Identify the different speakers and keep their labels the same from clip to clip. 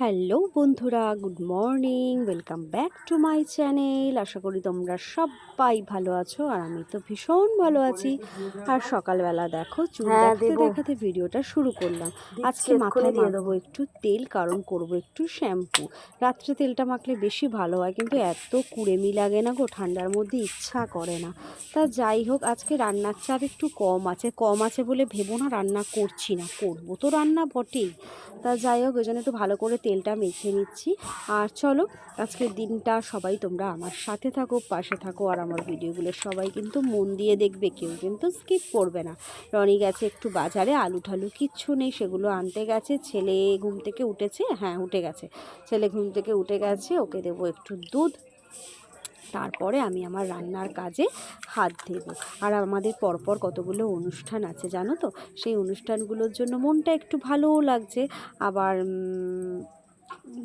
Speaker 1: Hello বন্ধুরা good morning welcome back to my channel. আশা করি তোমরা সবাই ভালো আছো আর আমি তো ভীষণ ভালো আছি। আর সকালবেলা দেখো চুল
Speaker 2: হ্যাঁ,
Speaker 1: দেখাতে দেখাতে ভিডিওটা শুরু করলাম। আজকে মাথায়
Speaker 2: দিয়ে
Speaker 1: দেবো। একটু তেল কারণ করব একটু শ্যাম্পু। রাত্রে তেলটা মাখলে বেশি ভালো হয় কিন্তু এত কুড়েমি লাগে না গো ঠান্ডার মধ্যে ইচ্ছা করে না। তা যাই হোক আজকে রান্নার চাপ একটু কম আছে। কম আছে বলে ভেবো না রান্না করছি না করব তো রান্না বটেই। তা যাই হোক ওই জন্য একটু ভালো করে তেলটা মেখে নিচ্ছি। আর চলো, আজকের দিনটা সবাই তোমরা আমার সাথে থাকো, পাশে থাকো। আর আমার ভিডিওগুলো সবাই কিন্তু মন দিয়ে দেখবে, কেউ কিন্তু স্কিপ করবে না। রনি গেছে একটু বাজারে, আলু ঠালু কিচ্ছু নেই, সেগুলো আনতে গেছে। ছেলে ঘুম থেকে উঠেছে হ্যাঁ উঠে গেছে। ছেলে ঘুম থেকে উঠে গেছে, ওকে দেবো একটু দুধ। তারপরে আমি আমার রান্নার কাজে হাত দেবো। আর আমাদের পরপর কতগুলো অনুষ্ঠান আছে, জানো তো? সেই অনুষ্ঠানগুলোর জন্য মনটা একটু ভালোও লাগছে। আবার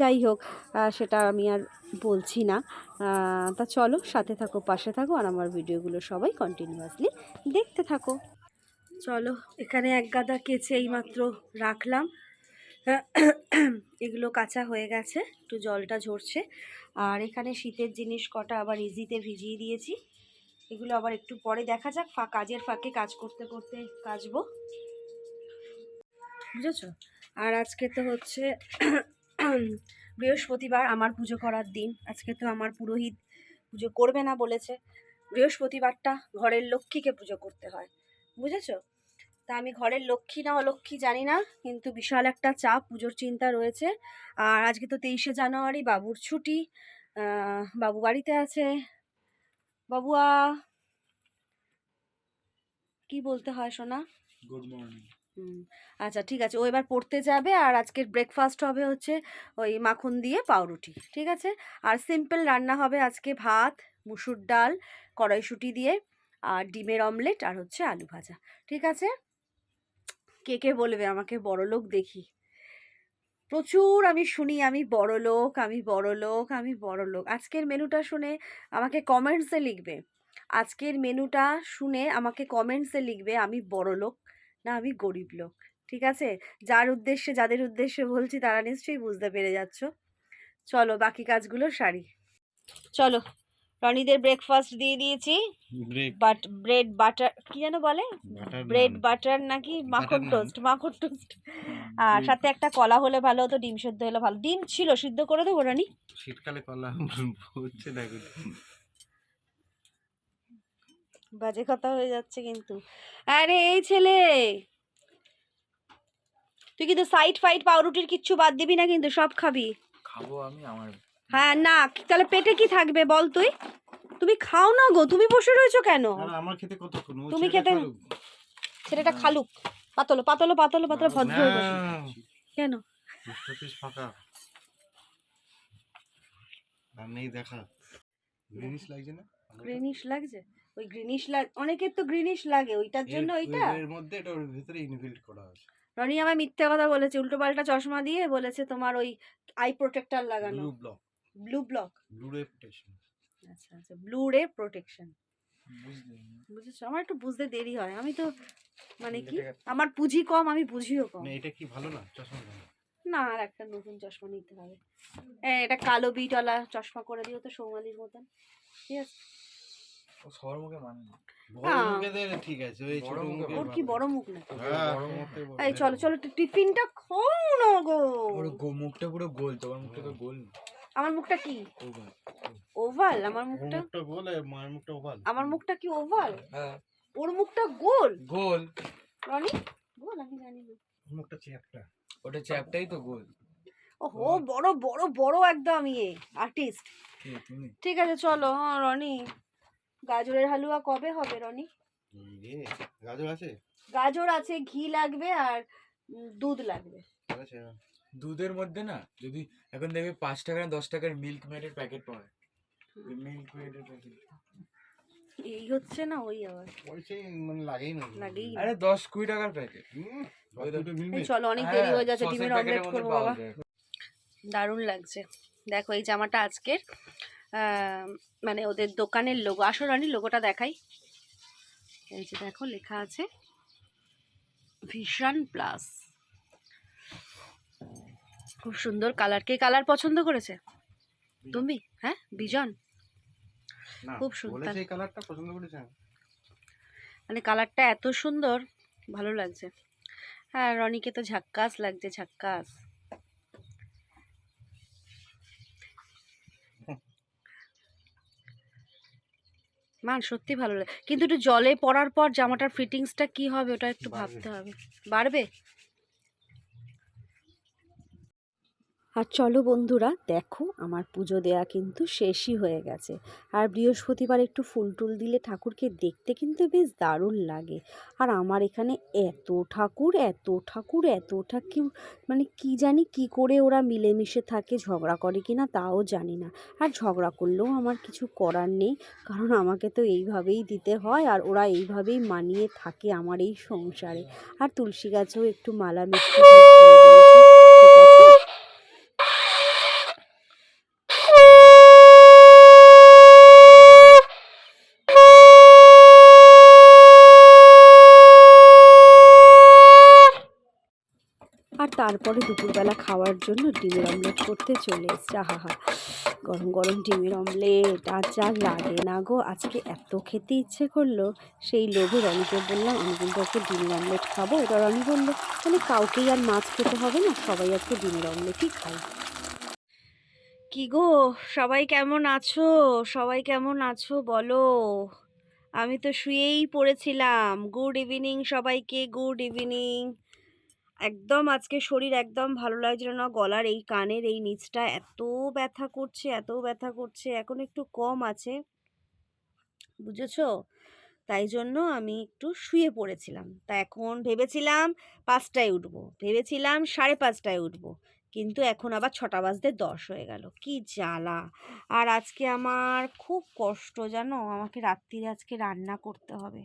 Speaker 1: যাই হোক সেটা আমি আর বলছি না। তা চলো, সাথে থাকো, পাশে থাকো, আর আমার ভিডিওগুলো সবাই কন্টিনিউয়াসলি দেখতে থাকো। চলো, এখানে এক গাদা কেচে এইমাত্র রাখলাম। এগুলো কাঁচা হয়ে গেছে, একটু জলটা ঝরছে। আর এখানে শীতের জিনিস কটা আবার ইজিতে ভিজিয়ে দিয়েছি। এগুলো আবার একটু পরে দেখা যাক, ফা, কাজের ফাঁকে কাজ করতে করতে কাচবো বুঝেছ? আর আজকে তো হচ্ছে বৃহস্পতিবার আমার পুজো করার দিন। আজকে তো আমার পুরোহিত পুজো করবে না বলেছে। বৃহস্পতিবারটা ঘরের লক্ষ্মীকে পুজো করতে হয়। বুঝেছ? তা আমি ঘরের লক্ষ্মী না অলক্ষ্মী জানি না, কিন্তু বিশাল একটা চাপ, পুজোর চিন্তা রয়েছে। আর আজকে তো তেইশে জানুয়ারি, বাবুর ছুটি। বাবু বাড়িতে আছে। বাবুয়া, কি বলতে হয় সোনা?
Speaker 3: গুড মর্নিং
Speaker 1: আচ্ছা ঠিক আছে। ও এবার পড়তে যাবে আর আজকের ব্রেকফাস্ট হবে হচ্ছে ওই মাখন দিয়ে পাউরুটি, ঠিক আছে? আর সিম্পল রান্না হবে আজকে ভাত, মুসুর ডাল, কড়াইশুঁটি দিয়ে আর ডিমের অমলেট আর হচ্ছে আলু ভাজা, ঠিক আছে? কে কে বলবে আমাকে বড় লোক দেখি। প্রচুর আমি শুনি, আমি বড় লোক আমি বড় লোক আমি বড় লোক আজকের মেনুটা শুনে আমাকে কমেন্টসে লিখবে। আজকের মেনুটা শুনে আমাকে কমেন্টসে লিখবে, আমি বড় লোক না আমি গরিব লোক ঠিক আছে? যার উদ্দেশ্যে যাদের উদ্দেশ্যে বলছি তারা নিশ্চয়ই বুঝতে পেরে যাচ্ছ। চলো বাকি কাজগুলো সারি। চলো রনিদের ব্রেকফাস্ট দিয়ে দিয়েছি। বাট ব্রেড বাটার কি যেন বলে? ব্রেড বাটার নাকি? মাখন টোস্ট মাখন টোস্ট আর সাথে একটা কলা হলে ভালো হতো ডিম সেদ্ধ হলে ভালো। ডিম ছিল সিদ্ধ করে দেবো রানি?
Speaker 3: শীতকালে কলা হচ্ছে দেখো
Speaker 1: বাজে কথা হয়ে যাচ্ছে কিন্তু। আরে এই ছেলে! তুই কিন্তু সাইড ফাইড পাউরুটির কিচ্ছু বাদ দিবি না কিন্তু সব খাবি।
Speaker 3: খাব আমি আমার
Speaker 1: হ্যাঁ না তাহলে পেটে কি থাকবে বল তুই? তুমি খাও না গো তুমি বসে রয়েছো কেন?
Speaker 3: আমার খেতে কতক্ষণ?
Speaker 1: তুমি খেতে-। ছেলেটা খালুক। পাতলো পাতলো পাতলো পাতলো ভদ্র হয়ে বসে। কেন?
Speaker 3: ফাঁকা। আর নেই দেখা। গ্রিনিশ লাগছে না?
Speaker 1: গ্রিনিশ লাগছে? ওই গ্রিনিশ লাগ অনেকের তো গ্রিনিশ লাগে ওইটার জন্য ওইটা।
Speaker 3: এর মধ্যে এটা ওর ভিতরে ইনবিল্ট করা আছে।
Speaker 1: রনি আমায় মিথ্যে কথা বলেছে উল্টো পাল্টা চশমা দিয়ে বলেছে তোমার ওই আই প্রোটেক্টর লাগানো।
Speaker 3: Blue block
Speaker 1: blue block
Speaker 3: blue ray protection
Speaker 1: আচ্ছা আচ্ছা ব্লু রে প্রোটেকশন বুঝেছ? আমার একটু বুঝতে দেরি হয়। আমি তো মানে কি? আমার পুঁজি কম আমি বুঝিও কম।
Speaker 3: না এটা কি ভালো না? চশমা
Speaker 1: না আর একটা নতুন চশমা নিতে হবে। হ্যাঁ এটা কালো বিটওয়ালা চশমা করে দিও তো সোমালির মতন। ঠিক আছে?
Speaker 4: সবার মুখে মানে না।
Speaker 3: ঠিক আছে ওই ছোট
Speaker 4: বড় মুখে
Speaker 3: মুখে
Speaker 1: ওর কি বড় মুখ না
Speaker 3: হ্যাঁ,
Speaker 4: বড় মুখে
Speaker 1: এই চলো চলো টিফিনটা খাও না গো।
Speaker 4: ওর গো- মুখটা পুরো গোল তোমার মুখটা তো গোল।
Speaker 1: আমার মুখটা কি? ওভাল। আমার মুখটা?
Speaker 3: মুখটা গোল আর মুখটা ওভাল।
Speaker 1: আমার মুখটা কি ওভাল?
Speaker 4: হ্যাঁ।
Speaker 1: ওর মুখটা গোল?
Speaker 4: গোল।
Speaker 1: রনি? গোল? আমি জানি না।
Speaker 3: মুখটা চ্যাপটা।
Speaker 4: ওটা চ্যাপটাই তো গোল।
Speaker 1: ওহো বড় বড় বড় একদম ইয়ে আর্টিস্ট ঠিক আছে চলো হ্যাঁ রনি। গাজরের হালুয়া কবে হবে রনি?
Speaker 3: গাজর আছে?
Speaker 1: গাজর আছে ঘি লাগবে আর দুধ লাগবে।
Speaker 4: দুধের মধ্যে না যদি এখন দেখবে পাঁচ টাকা না দশ টাকার মিল্ক মেডের প্যাকেট পাওয়া মিল্ক মেডের প্যাকেট
Speaker 1: এই হচ্ছে না ওই আবার।
Speaker 3: পয়সা মানে লাগেই না।
Speaker 1: লাগেই না।
Speaker 4: আরে দশ কুড়ি টাকার প্যাকেট
Speaker 1: চলো অনেক
Speaker 4: হ্যাঁ,
Speaker 1: দেরি হয়ে যাচ্ছে ডিমের অমলেট করব বাবা। দারুণ লাগছে। দেখো এই জামাটা আজকের। মানে ওদের দোকানের লোগো আসো রানি লোগোটা দেখাই। এই যে দেখো লেখা আছে ভিশন প্লাস খুব সুন্দর কালার কে কালার পছন্দ করেছে? তুমি? হ্যাঁ বিজন। খুব সুন্দর।
Speaker 3: বলেছে এই কালারটা পছন্দ করেছে।
Speaker 1: মানে কালারটা এত সুন্দর ভালো লাগছে। হ্যাঁ রনিকে তো ঝাক্কাস লাগছে ঝাক্কাস। মান সত্যি ভালো লাগে। কিন্তু একটু জলে পড়ার পর জামাটার ফিটিংসটা কি হবে ওটা একটু ভাবতে হবে। বাড়বে? আর চলো বন্ধুরা, দেখো আমার পুজো দেয়া কিন্তু শেষই হয়ে গেছে। আর বৃহস্পতিবার একটু ফুল টুল দিলে ঠাকুরকে দেখতে কিন্তু বেশ দারুণ লাগে। আর আমার এখানে এত ঠাকুর এত ঠাকুর এত ঠাকুর মানে কি জানি কি করে ওরা মিলেমিশে থাকে, ঝগড়া করে কি না তাও জানি না। আর ঝগড়া করলেও আমার কিছু করার নেই, কারণ আমাকে তো এইভাবেই দিতে হয় আর ওরা এইভাবেই মানিয়ে থাকে আমার এই সংসারে। আর তুলসী গাছেও একটু মালা মিষ্টি আর তারপরে দুপুরবেলা খাওয়ার জন্য ডিমের অমলেট করতে চলে এসছে। আহা গরম গরম ডিমের অমলেট, আর যা লাগে না গো। আজকে এত খেতে ইচ্ছে করল, সেই লোভে রনিকে বললাম, আমি কিন্তু আজকে ডিমের অমলেট খাব। এবার রনি বলল, তাহলে কাউকেই আর মাছ খেতে হবে না, সবাই আজকে ডিমের অমলেটই খাই কি গো, সবাই কেমন আছো? সবাই কেমন আছো বলো? আমি তো শুয়েই পড়েছিলাম। গুড ইভিনিং সবাইকে গুড ইভিনিং একদম আজকে শরীর একদম ভালো লাগছিল না, গলার এই কানের এই নিচটা এত ব্যথা করছে, এত ব্যথা করছে, এখন একটু কম আছে। বুঝেছ? তাই জন্য আমি একটু শুয়ে পড়েছিলাম। তা এখন ভেবেছিলাম পাঁচটায় উঠবো, ভেবেছিলাম সাড়ে পাঁচটায় উঠবো, কিন্তু এখন আবার ছটা বাজতে দশ হয়ে গেল। কি জ্বালা! আর আজকে আমার খুব কষ্ট, জানো? আমাকে রাত্রিরে আজকে রান্না করতে হবে।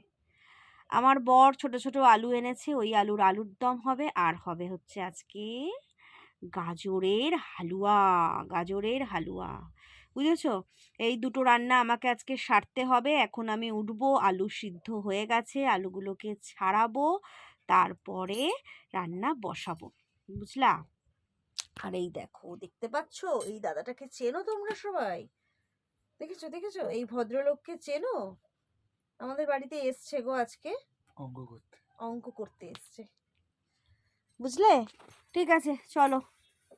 Speaker 1: আমার বর ছোট ছোট আলু এনেছে, ওই আলুর আলুর দম হবে, আর হবে হচ্ছে আজকে গাজরের হালুয়া গাজরের হালুয়া। বুঝেছ? এই দুটো রান্না আমাকে আজকে সারতে হবে, এখন আমি উঠবো, আলু সিদ্ধ হয়ে গেছে, আলুগুলোকে ছাড়াবো, তারপরে রান্না বসাবো। বুঝলা? আর এই দেখো, দেখতে পাচ্ছ? এই দাদাটাকে চেনো তোমরা সবাই? দেখেছ দেখেছ? এই ভদ্রলোককে চেনো? আমাদের বাড়িতে এসছে গো আজকে।
Speaker 4: অঙ্ক করতে।
Speaker 1: অঙ্ক করতে এসছে। বুঝলে? ঠিক আছে চলো।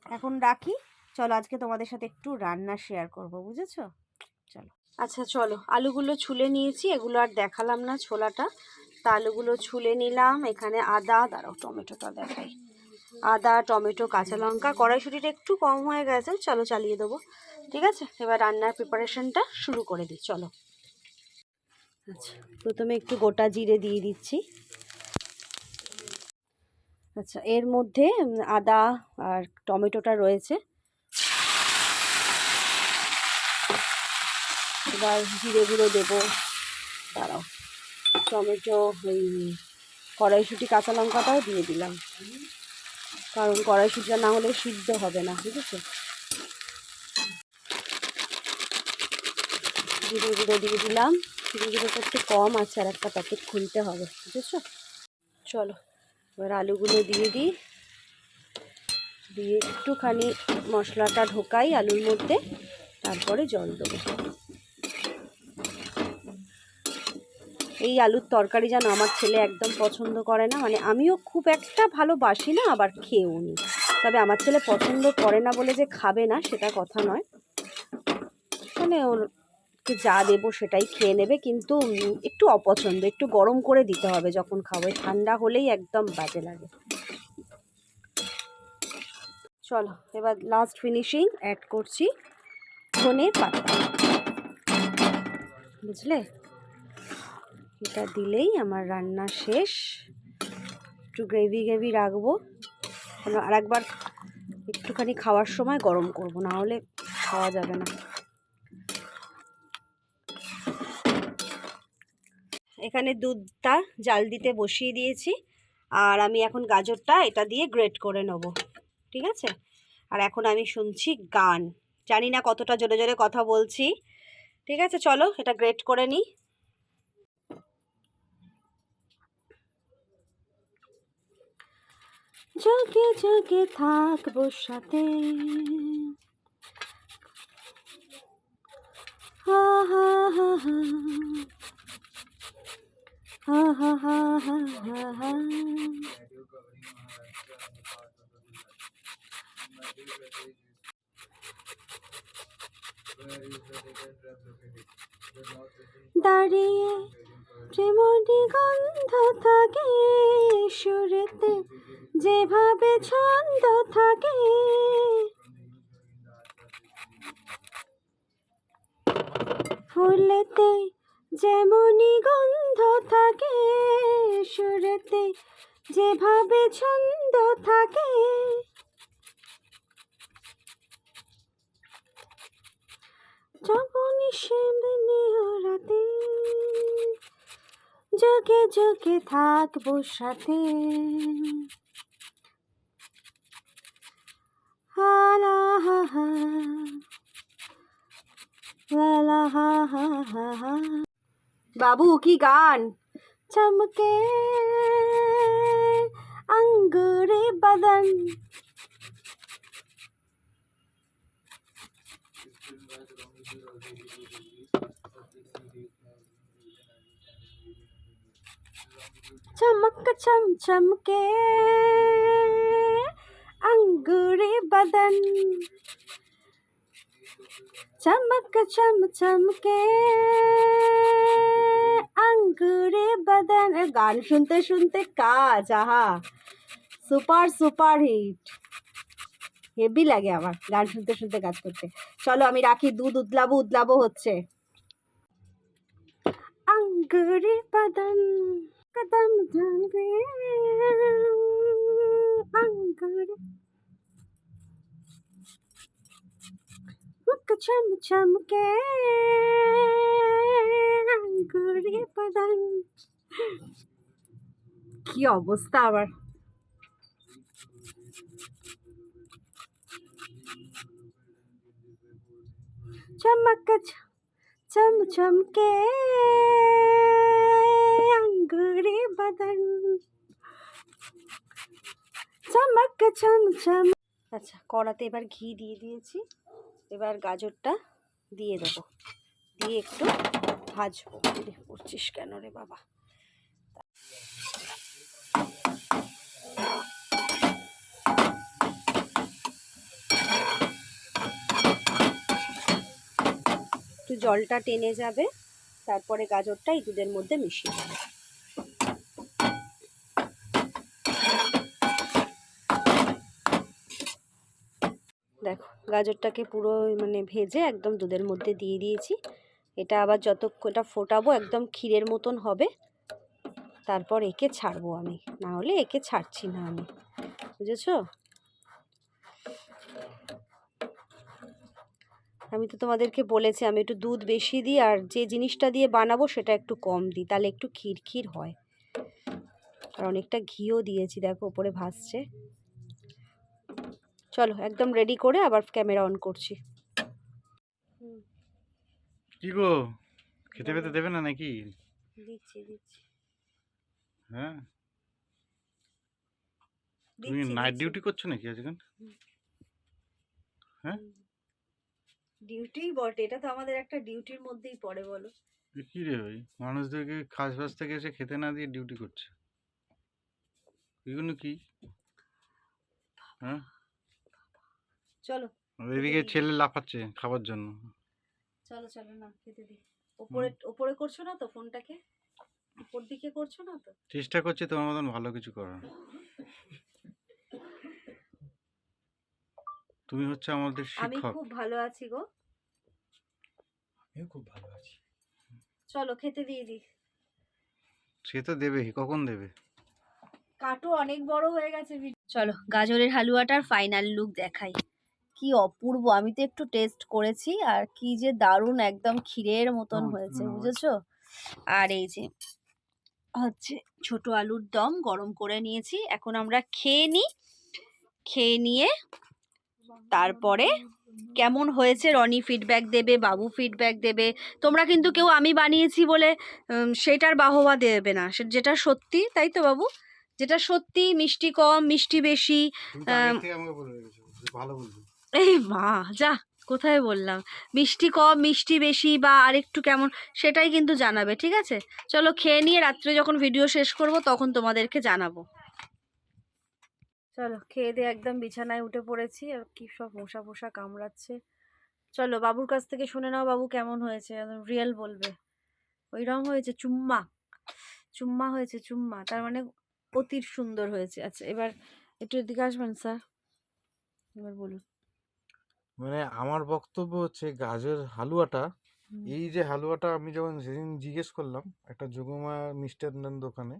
Speaker 1: এখন রাখি। চলো আজকে তোমাদের সাথে একটু রান্না শেয়ার করব বুঝেছ? চলো। আচ্ছা চলো। আলুগুলো ছুলে নিয়েছি এগুলো আর দেখালাম না ছোলাটা। তা আলুগুলো ছুলে নিলাম এখানে আদা দাঁড়াও টমেটোটা দেখাই। আদা টমেটো কাঁচা লঙ্কা কড়াইশুটিটা একটু কম হয়ে গেছে চলো চালিয়ে দেবো। ঠিক আছে? এবার রান্নার প্রিপারেশনটা শুরু করে দিই চলো। আচ্ছা। প্রথমে একটু গোটা জিরে দিয়ে দিচ্ছি। আচ্ছা এর মধ্যে আদা আর টমেটোটা রয়েছে। এবার জিরে গুঁড়ো দেবো। দাঁড়াও। টমেটো, ওই কড়াইশুঁটি কাঁচা লঙ্কাটাও দিয়ে দিলাম। কারণ কড়াইশুঁটিটা না হলে সিদ্ধ হবে না, ঠিক আছে? জিরে গুঁড়ো দিয়ে দিলাম। জিরে একটু কম আছে, আর একটা প্যাকেট খুলতে হবে, বুঝেছ? চলো, এবার আলুগুলো দিয়ে দিই। দিয়ে একটুখানি মশলাটা ঢোকাই আলুর মধ্যে, তারপরে জল দেবো। এই আলুর তরকারি যেন আমার ছেলে একদম পছন্দ করে না মানে আমিও খুব একটা ভালোবাসি না, আবার খেয়েও নি। তবে আমার ছেলে পছন্দ করে না বলে যে খাবে না, সেটা কথা নয়। মানে ওর যা দেবো সেটাই খেয়ে নেবে, কিন্তু একটু অপছন্দ, একটু গরম করে দিতে হবে যখন খাব ঠান্ডা হলেই একদম বাজে লাগে। চলো, এবার লাস্ট ফিনিশিং অ্যাড করছি ধনে পাতা। বুঝলে? এটা দিলেই আমার রান্না শেষ। একটু গ্রেভি গ্রেভি রাখব। আর একবার একটুখানি খাওয়ার সময় গরম করব, না হলে খাওয়া যাবে না। এখানে দুধটা জাল দিতে বসিয়ে দিয়েছি। আর আমি এখন গাজরটা এটা দিয়ে গ্রেট করে নেব। ঠিক আছে? আর এখন আমি শুনছি গান। জানি না কতটা জোরে জোরে কথা বলছি। ঠিক আছে, চলো এটা গ্রেট করে নিই। জগে জগে থাকব সাথে। হা হা হা হা। দাঁড়িয়ে প্রেমনি গন্ধ থাকে সুরেতে যেভাবে ছন্দ থাকে। ফুলেতে যেমনই গন্ধ থাকে সুরেতে, যেভাবে ছন্দ থাকে। যখনই সেমনি ওরাতে যোগে যোগে থাকব সাথে। হালা হা হা হা হা হা হা বাবু কি গান চমকে अंगूरे बदन चमक चम चमके अंगूरे बदन চমক চমক চমকে আঙ্গুরে বাদান গান শুনতে শুনতে কাজ আহা সুপার সুপার হিট হেভি লাগে আমার গান শুনতে শুনতে কাজ করতে। চলো আমি রাখি, দুধ উদলাবো উদলাবো হচ্ছে। আঙ্গুরে বাদান কদম ধান ছম ছম কে গড়ে কি অবস্থা আবার? চমক, চম চমকে আঙ্গুরে বদন চমক, চম চম। আচ্ছা কড়াতে এবার ঘি দিয়ে দিয়েছি। এবার গাজরটা দিয়ে দেবো। দিয়ে একটু ভাজবো। পড়ছিস কেন রে বাবা? একটু জলটা টেনে যাবে, তারপরে গাজরটা এই দুধের মধ্যে মিশিয়ে দেবো। দেখো, গাজরটাকে পুরো মানে ভেজে একদম দুধের মধ্যে দিয়ে দিয়েছি। এটা আবার যত এটা ফোটাবো একদম ক্ষীরের মতন হবে। তারপর একে ছাড়বো আমি, না হলে একে ছাড়ছি না আমি। বুঝেছ? আমি তো তোমাদেরকে বলেছি, আমি একটু দুধ বেশি দিই আর যে জিনিসটা দিয়ে বানাবো সেটা একটু কম দিই, তাহলে একটু ক্ষীর ক্ষীর হয়। আর অনেকটা ঘিও দিয়েছি, দেখো, ওপরে ভাসছে। চলো একদম রেডি করে আবার ক্যামেরা অন করছি।
Speaker 3: কি গো? খেতে পেতে দেবে না নাকি?
Speaker 1: দিচ্ছি দিচ্ছি।
Speaker 3: হ্যাঁ? তুমি নাইট ডিউটি করছ নাকি আজকাল
Speaker 1: ডিউটি বটে এটা তো আমাদের একটা ডিউটির মধ্যেই পড়ে বলো।
Speaker 3: কি রে ভাই? মানুষদেরকে খাস বাস থেকে এসে খেতে না দিয়ে ডিউটি করছে। এগুলো কি? হ্যাঁ?
Speaker 1: চলো
Speaker 3: এদিকে ছেলে লাফাচ্ছে খাবার জন্য।
Speaker 1: চলো চলো না খেতে দিই। ওপরে ওপরে করছ না তো ফোনটাকে? উপর দিকে করছ না তো?
Speaker 3: চেষ্টা করছি তোমার মতন ভালো কিছু করার। তুমি হচ্ছে আমাদের
Speaker 1: আমি খুব ভালো আছি গো।
Speaker 4: আমিও খুব ভালো আছি।
Speaker 1: চলো খেতে দিয়ে দিই।
Speaker 3: সে তো দেবেই কখন দেবে?
Speaker 1: কাটো অনেক বড় হয়ে গেছে চলো গাজরের হালুয়াটার ফাইনাল লুক দেখাই। কি অপূর্ব! আমি তো একটু টেস্ট করেছি আর কি যে দারুণ একদম ক্ষীরের মতন হয়েছে বুঝেছ? আর এই যে হচ্ছে ছোট আলুর দম গরম করে নিয়েছি এখন আমরা খেয়ে নিই খেয়ে নিয়ে তারপরে কেমন হয়েছে রনি ফিডব্যাক দেবে বাবু ফিডব্যাক দেবে? তোমরা কিন্তু কেউ আমি বানিয়েছি বলে সেটার বাহবা দেবে না যেটা সত্যি তাই তো বাবু? যেটা সত্যি মিষ্টি কম মিষ্টি বেশি
Speaker 3: ভালো
Speaker 1: এই মা যা, কোথায় বললাম? মিষ্টি কম, মিষ্টি বেশি বা আরেকটু কেমন, সেটাই কিন্তু জানাবে, ঠিক আছে? চলো খেয়ে নিয়ে রাত্রে যখন ভিডিও শেষ করব, তখন তোমাদেরকে জানাব। চলো, খেয়ে দিয়ে একদম বিছানায় উঠে পড়েছি, আর কি সব মশা ফোসা কামড়াচ্ছে। চলো, বাবুর কাছ থেকে শুনে নাও বাবু কেমন হয়েছে রিয়েল বলবে। ওই ওইরকম হয়েছে, চুম্মা। চুম্মা হয়েছে, চুম্মা। তার মানে অতির সুন্দর হয়েছে। আচ্ছা এবার একটু এদিকে আসবেন, স্যার? এবার বলুন।
Speaker 3: মানে আমার বক্তব্য হচ্ছে গাজের হালুয়াটা। এই যে হালুয়াটা আমি যখন সেদিন জিজ্ঞেস করলাম একটা যোগমা মিষ্টান্নার দোকানে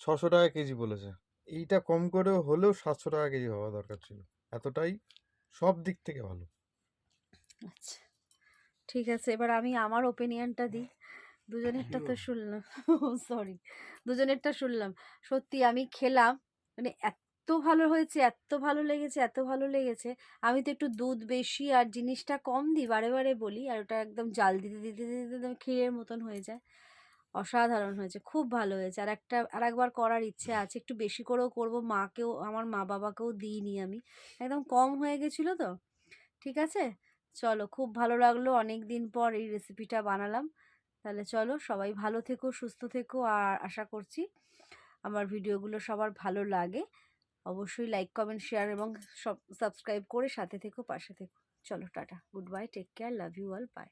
Speaker 3: ছশো টাকা কেজি বলেছে। এইটা কম করে হলেও সাতশো টাকা কেজি হওয়া দরকার ছিল। এতটাই সব দিক থেকে ভালো।
Speaker 1: আচ্ছা ঠিক আছে। এবার আমি আমার ওপিনিয়নটা দিই। দুজনেরটা তো শুনলাম। সরি দুজনেরটা শুনলাম। সত্যি আমি খেলাম মানে এত ভালো হয়েছে, এত ভালো লেগেছে, এত ভালো লেগেছে। আমি তো একটু দুধ বেশি আর জিনিসটা কম দিই, বারে বারে বলি আর ওটা একদম জাল দিতে দিতে দিতে দিতে, একদম ক্ষীরের মতন হয়ে যায়। অসাধারণ হয়েছে, খুব ভালো হয়েছে। আর একটা আর একবার করার ইচ্ছে আছে, একটু বেশি করেও করব, মাকেও, আমার মা বাবাকেও দিইনি আমি। একদম কম হয়ে গেছিল তো, ঠিক আছে? চলো, খুব ভালো লাগল অনেক দিন পর এই রেসিপিটা বানালাম। তাহলে চলো, সবাই ভালো থেকো, সুস্থ থেকো আর আশা করছি আমার ভিডিওগুলো সবার ভালো লাগে। অবশ্যই লাইক কমেন্ট শেয়ার এবং সব সাবস্ক্রাইব করে সাথে থেকো, পাশে থেকো। চলো, tata. Good bye take care love you all bye